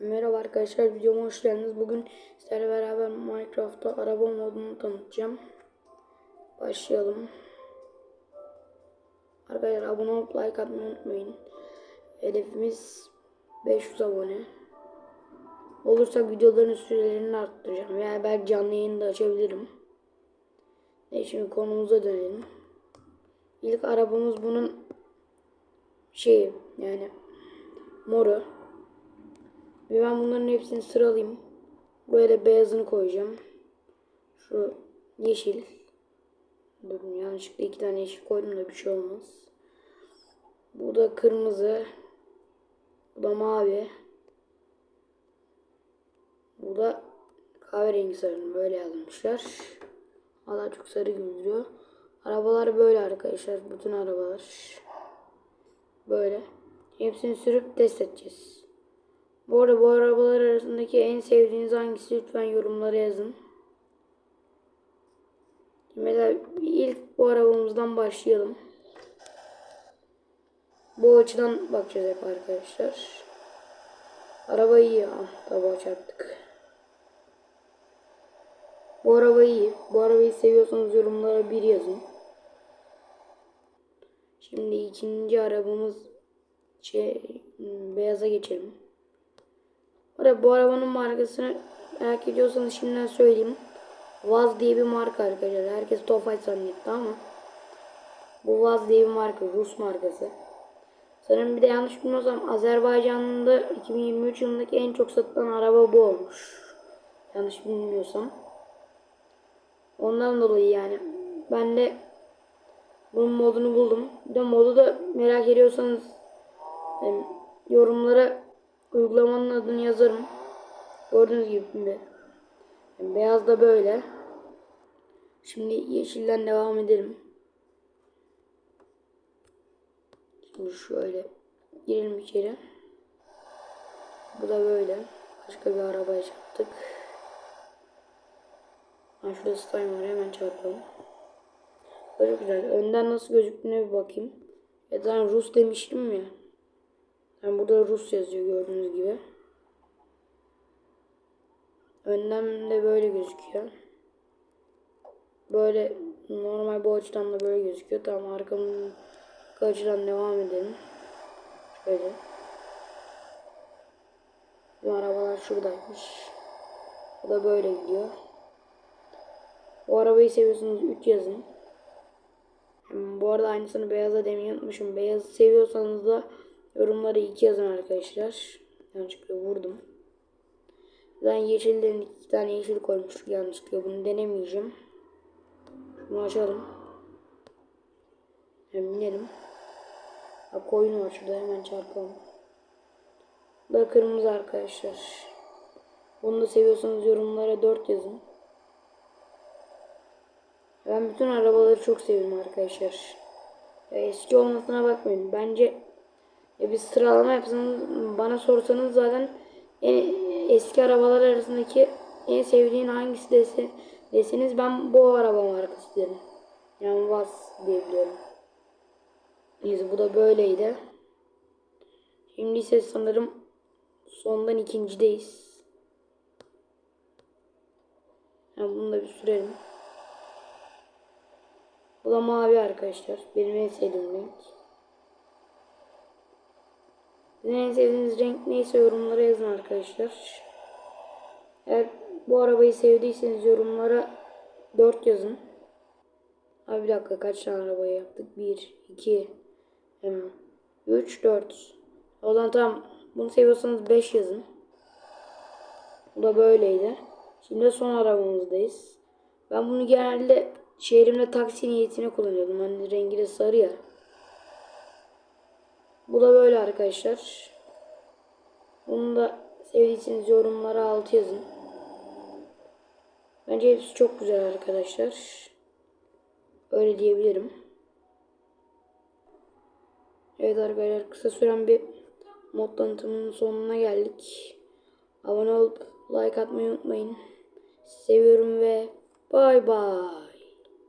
Merhaba arkadaşlar videoma hoş geldiniz. Bugün sizlerle beraber Minecraft'ta araba modunu tanıtacağım. Başlayalım. Arkadaşlar abone olup like atmayı unutmayın. Hedefimiz 500 abone. Olursa videoların sürelerini arttıracağım. Yani belki canlı yayını da açabilirim. Ne şimdi konumuza dönelim. İlk arabamız bunun şeyi yani moru. Ve ben bunların hepsini sıralayayım. Buraya da beyazını koyacağım. Şu yeşil. Durun yanlışlıkla iki tane yeşil koydum da bir şey olmaz. Bu da kırmızı. Bu da mavi. Bu da kahverengi sarı. Böyle yazmışlar. Hala çok sarı gibi duruyor. Arabalar böyle arkadaşlar. Bütün arabalar. Böyle. Hepsini sürüp test edeceğiz. Bu arada bu arabalar arasındaki en sevdiğiniz hangisi lütfen yorumlara yazın. Mesela ilk bu arabamızdan başlayalım. Bu açıdan bakacağız hep arkadaşlar. Araba iyi. Ah tabağa çarptık. Bu araba iyi. Bu arabayı seviyorsanız yorumlara bir yazın. Şimdi ikinci arabamız şey hmm, beyaza geçelim. Orada bu arabanın markasını merak ediyorsanız şimdiden söyleyeyim. Vaz diye bir marka arkadaşlar. Herkes Tofaş zannetti ama bu Vaz diye bir marka. Rus markası. Sanırım bir de yanlış bilmiyorsam Azerbaycan'da 2023 yılındaki en çok satılan araba bu olmuş. Yanlış bilmiyorsam. Ondan dolayı yani ben de bunun modunu buldum. Bir de modu da merak ediyorsanız yani yorumlara uygulamanın adını yazarım. Gördüğünüz gibi beyaz da böyle. Şimdi yeşilden devam edelim. Şimdi şöyle girelim içeri. Bu da böyle. Başka bir arabaya çarptık. Ha şurada slime var hemen çarpalım. Çok güzel. Önden nasıl gözüktüğüne bir bakayım. Ya ben Rus demiştim ya. Yani burada Rus yazıyor gördüğünüz gibi. Önden de böyle gözüküyor. Böyle normal bu açıdan da böyle gözüküyor. Tamam arkamın açıdan devam edelim. Şöyle. Bu arabalar şuradaymış. Bu da böyle gidiyor. Bu arabayı seviyorsanız 3 yazın. Bu arada aynısını beyaza demeyi unutmuşum. Beyazı seviyorsanız da yorumlara 2 yazın arkadaşlar. Yanlışlıkla vurdum. Ben yeşilden iki tane yeşil koymuştuk yanlışlıkla. Bunu denemeyeceğim. Bunu açalım. Hem binelim. Koyun var şurada hemen çarpalım. Bu da kırmızı arkadaşlar. Bunu da seviyorsanız yorumlara 4 yazın. Ben bütün arabaları çok seviyorum arkadaşlar. Eski olmasına bakmayın. Bence ya bir sıralama yapsanız bana sorsanız zaten en eski arabalar arasındaki en sevdiğin hangisi dese, deseniz ben bu araba markası derim. Yani Vaz diyebiliyorum. Neyse bu da böyleydi. Şimdi ise sanırım sondan ikincideyiz. Yani bunu da bir sürelim. Bu da mavi arkadaşlar. Benim en sevdiğim renk. Sizin en sevdiğiniz renk neyse yorumlara yazın arkadaşlar. Eğer bu arabayı sevdiyseniz yorumlara 4 yazın. Abi bir dakika kaç tane arabayı yaptık? 1, 2, 3, 4. O zaman tamam. Bunu seviyorsanız 5 yazın. Bu da böyleydi. Şimdi son arabamızdayız. Ben bunu genelde şehrimde taksi niyetine kullanıyordum. Hani rengi de sarı ya. Bu da böyle arkadaşlar. Bunu da sevdiyseniz yorumlara alt yazın. Bence hepsi çok güzel arkadaşlar. Öyle diyebilirim. Evet arkadaşlar kısa süren bir mod tanıtımının sonuna geldik. Abone olup like atmayı unutmayın. Seviyorum ve bay bay.